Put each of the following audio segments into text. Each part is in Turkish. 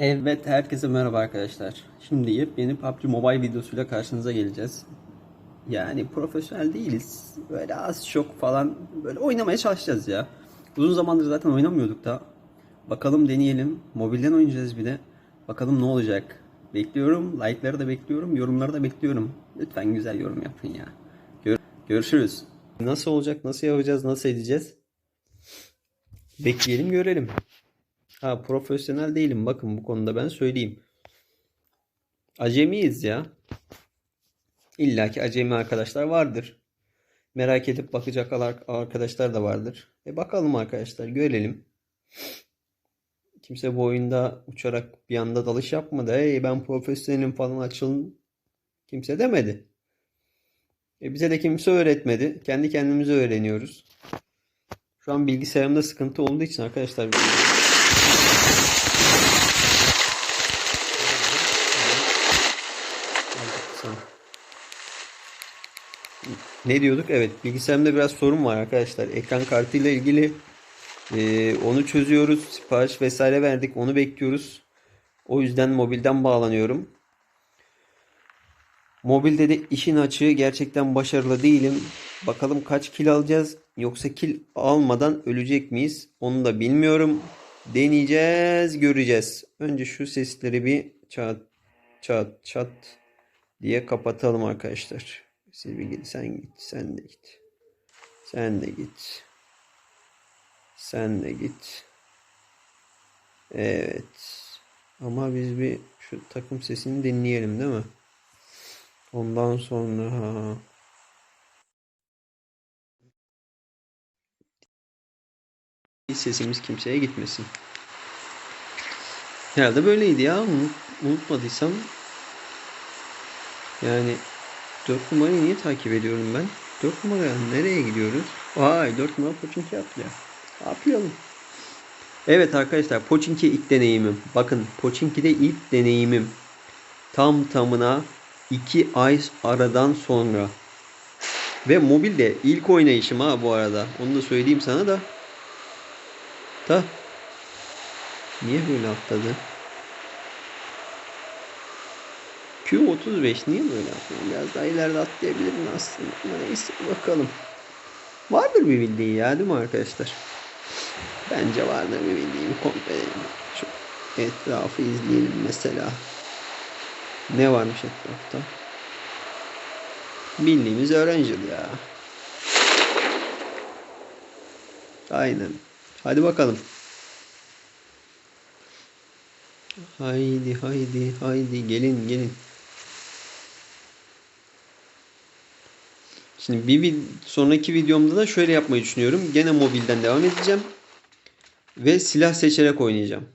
Evet herkese merhaba arkadaşlar. Şimdi yepyeni PUBG Mobile videosuyla karşınıza geleceğiz. Yani profesyonel değiliz. Böyle az çok falan böyle oynamaya çalışacağız ya. Uzun zamandır zaten oynamıyorduk da. Bakalım deneyelim. Mobilden oynayacağız bir de. Bakalım ne olacak. Bekliyorum. Like'ları da bekliyorum. Yorumları da bekliyorum. Lütfen güzel yorum yapın ya. Gör- görüşürüz. Nasıl olacak? Nasıl yapacağız? Nasıl edeceğiz? Bekleyelim görelim. Ha profesyonel değilim bakın bu konuda ben söyleyeyim. Acemiyiz ya. İlla ki acemi arkadaşlar vardır. Merak edip bakacak ar- arkadaşlar da vardır. E bakalım arkadaşlar görelim. Kimse bu oyunda uçarak bir anda dalış yapmadı. Hey ben profesyonelim falan açılın. Kimse demedi. E bize de kimse öğretmedi. Kendi kendimize öğreniyoruz. Şu an bilgisayarımda sıkıntı olduğu için arkadaşlar Ne diyorduk? Evet, bilgisayarımda biraz sorun var arkadaşlar. Ekran kartıyla ilgili e, onu çözüyoruz. Sipariş vesaire verdik. Onu bekliyoruz. O yüzden mobilden bağlanıyorum. Mobilde de işin açığı gerçekten başarılı değilim. Bakalım kaç kil alacağız yoksa kil almadan ölecek miyiz? Onu da bilmiyorum. Deneyeceğiz, göreceğiz. Önce şu sesleri bir çat çat çat diye kapatalım arkadaşlar. Siz bir git, sen git, sen de git. Sen de git. Sen de git. Evet. Ama biz bir şu takım sesini dinleyelim değil mi? Ondan sonra sesimiz kimseye gitmesin. Herhalde böyleydi ya. Unut- Unutmadıysam yani 4 numarayı niye takip ediyorum ben? 4 numara nereye gidiyoruz? Vay 4 numara Pochinki yapıyor. Ne yapalım? Evet arkadaşlar Pochinki ilk deneyimim. Bakın Pochinki'de ilk deneyimim. Tam tamına 2 ay aradan sonra. Ve mobilde ilk oynayışım ha bu arada. Onu da söyleyeyim sana da. Da. Niye böyle atladı? Q35 niye böyle atıyor? Biraz daha ileride atlayabilirim aslında. Neyse bakalım. Vardır bir bildiği ya değil mi arkadaşlar? Bence vardır bir bildiğim komple. Şu etrafı izleyelim mesela. Ne varmış etrafta? Bildiğimiz öğrenci ya. Aynen. Hadi bakalım. Haydi haydi haydi gelin gelin. Şimdi bir sonraki videomda da şöyle yapmayı düşünüyorum. Gene mobilden devam edeceğim. Ve silah seçerek oynayacağım.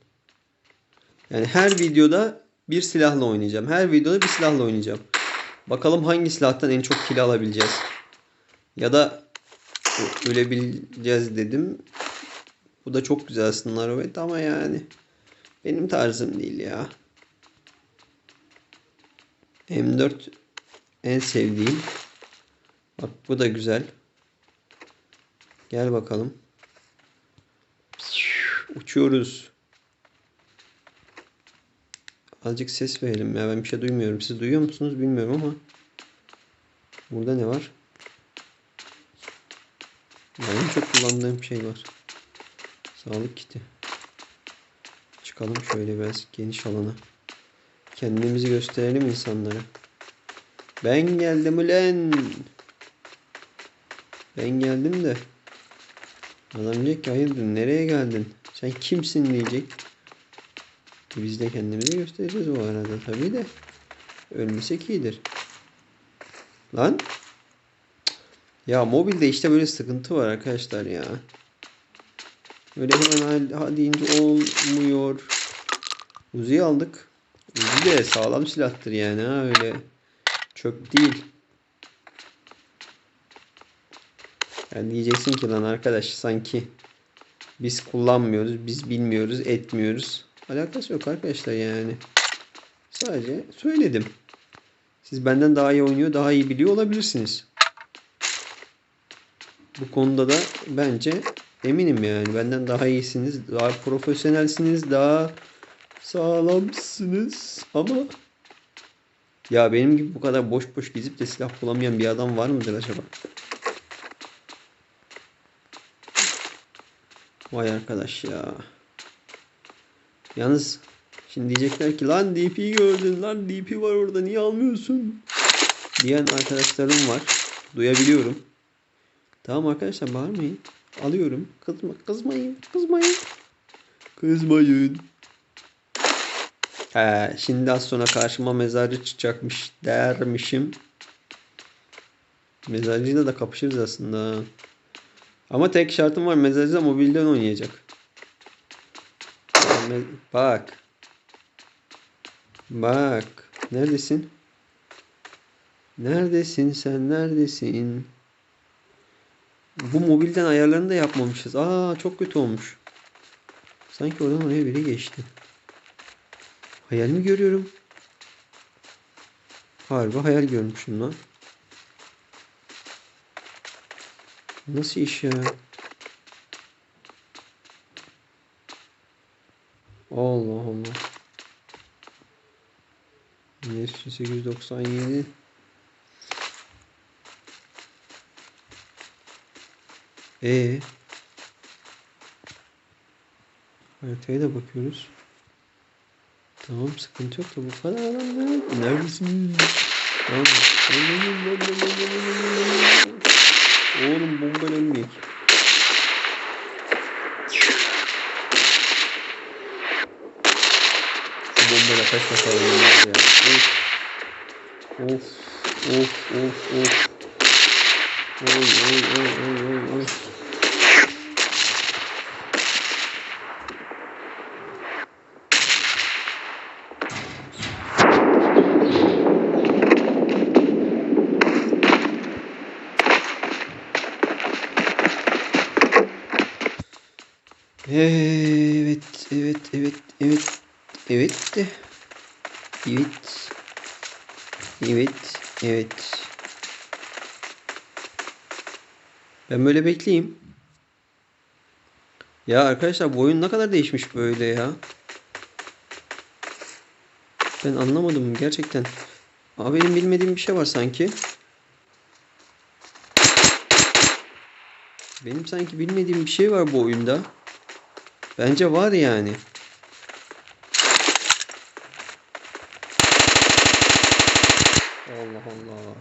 Yani her videoda bir silahla oynayacağım. Her videoda bir silahla oynayacağım. Bakalım hangi silahtan en çok kill alabileceğiz. Ya da ölebileceğiz dedim. Bu da çok güzel evet ama yani benim tarzım değil ya. M4 en sevdiğim. Bak bu da güzel. Gel bakalım. Uçuyoruz. Azıcık ses verelim ya. Ben bir şey duymuyorum. Siz duyuyor musunuz bilmiyorum ama. Burada ne var? Benim çok kullandığım şey var. Sağlık kiti. Çıkalım şöyle biraz geniş alana. Kendimizi gösterelim insanlara. Ben geldim ulen. Ben geldim de. Adam diyecek ki hayırdır nereye geldin? Sen kimsin diyecek. E Biz de kendimizi göstereceğiz o arada tabii de. Ölmesek iyidir. Lan. Ya mobilde işte böyle sıkıntı var arkadaşlar ya. Öyle hemen hadi deyince olmuyor. Uzi'yi aldık. Uzi de sağlam silahtır yani ha öyle çöp değil. Yani diyeceksin ki lan arkadaş sanki biz kullanmıyoruz, biz bilmiyoruz, etmiyoruz. Alakası yok arkadaşlar yani. Sadece söyledim. Siz benden daha iyi oynuyor, daha iyi biliyor olabilirsiniz. Bu konuda da bence eminim yani. Benden daha iyisiniz, daha profesyonelsiniz, daha sağlamsınız ama ya benim gibi bu kadar boş boş gezip de silah bulamayan bir adam var mıdır acaba? Vay arkadaş ya. Yalnız şimdi diyecekler ki lan DP gördün lan DP var orada niye almıyorsun? Diyen arkadaşlarım var. Duyabiliyorum. Tamam arkadaşlar bağırmayın. Alıyorum. Kızma, kızmayın. Kızmayın. Kızmayın. He, şimdi az sonra karşıma mezarcı çıkacakmış dermişim. Mezarcıyla da kapışırız aslında. Ama tek şartım var. Mezarcı da mobilden oynayacak. Bak. Bak. Neredesin? Neredesin sen? Neredesin? Bu mobilden ayarlarını da yapmamışız. Aa çok kötü olmuş. Sanki oradan oraya biri geçti. Hayal mi görüyorum? Harbi hayal görmüşüm lan. Nasıl iş ya? Allah Allah. 1897 E Haritaya da bakıyoruz. Tamam sıkıntı yok da bu kadar adam ne? Neredesin? Tamam. Oğlum bomba ölmeyek. Şu bombayla kaç defa ölüyoruz ya. Of. Of. Of of of. Oy oy oy oy oy oy. Evet, evet, evet, evet, evet evet, evet, evet. Ben böyle bekleyeyim. Ya arkadaşlar bu oyun ne kadar değişmiş böyle ya. Ben anlamadım gerçekten. Abi benim bilmediğim bir şey var sanki. Benim sanki bilmediğim bir şey var bu oyunda. Bence var yani. Allah Allah.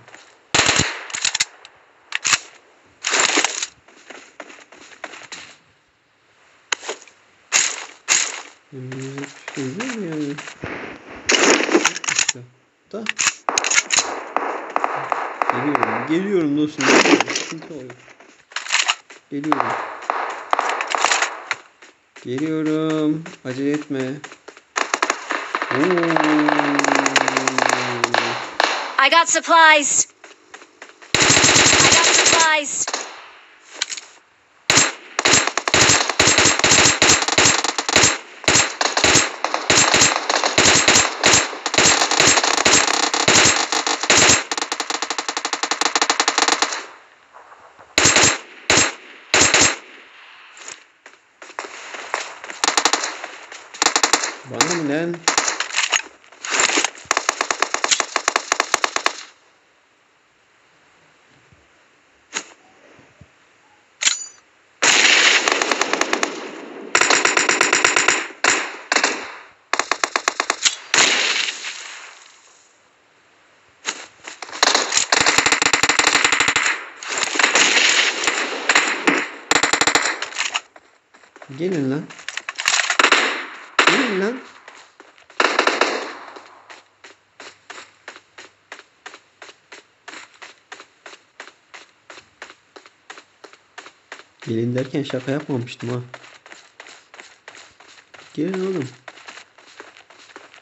Önümüzde bir şey değil mi yani? İşte. Da. Geliyorum. Geliyorum dostum. Geliyorum. Geliyorum. Geliyorum. Acele etme. Oo. I got supplies. I got supplies. Bana mı lan? Gelin lan. Gelin lan. Gelin derken şaka yapmamıştım ha. Gelin oğlum.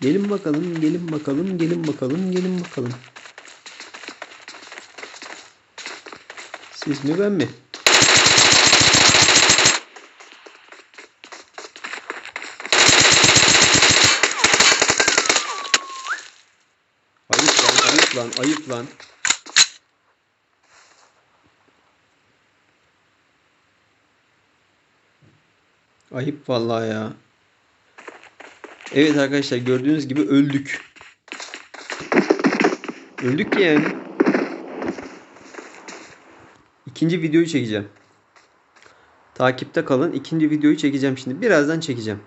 Gelin bakalım, gelin bakalım, gelin bakalım, gelin bakalım. Siz mi ben mi? Lan, ayıp lan. Ayıp vallahi ya. Evet arkadaşlar gördüğünüz gibi öldük. Öldük yani. İkinci videoyu çekeceğim. Takipte kalın. İkinci videoyu çekeceğim şimdi. Birazdan çekeceğim.